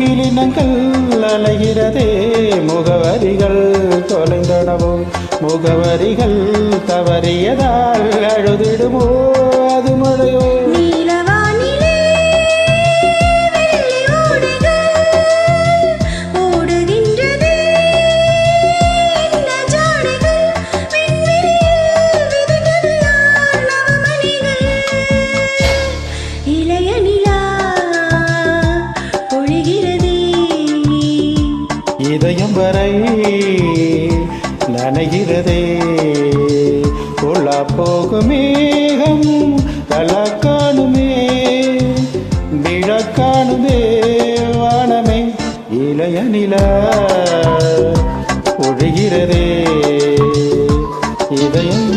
முகிலினங்கள் அலைகிறதே. முகவரிகள் தொலைந்தனவோ முகவரிகள் தவறியதால் அழுதிடுவோம் இதயம் வரை நனைகிறதே. கொள்ளா போகும் மேகம் கலக்காணுமே விழக்காணுமே வானமே இளைய நிலா ஒழுகிறதே. இதயம்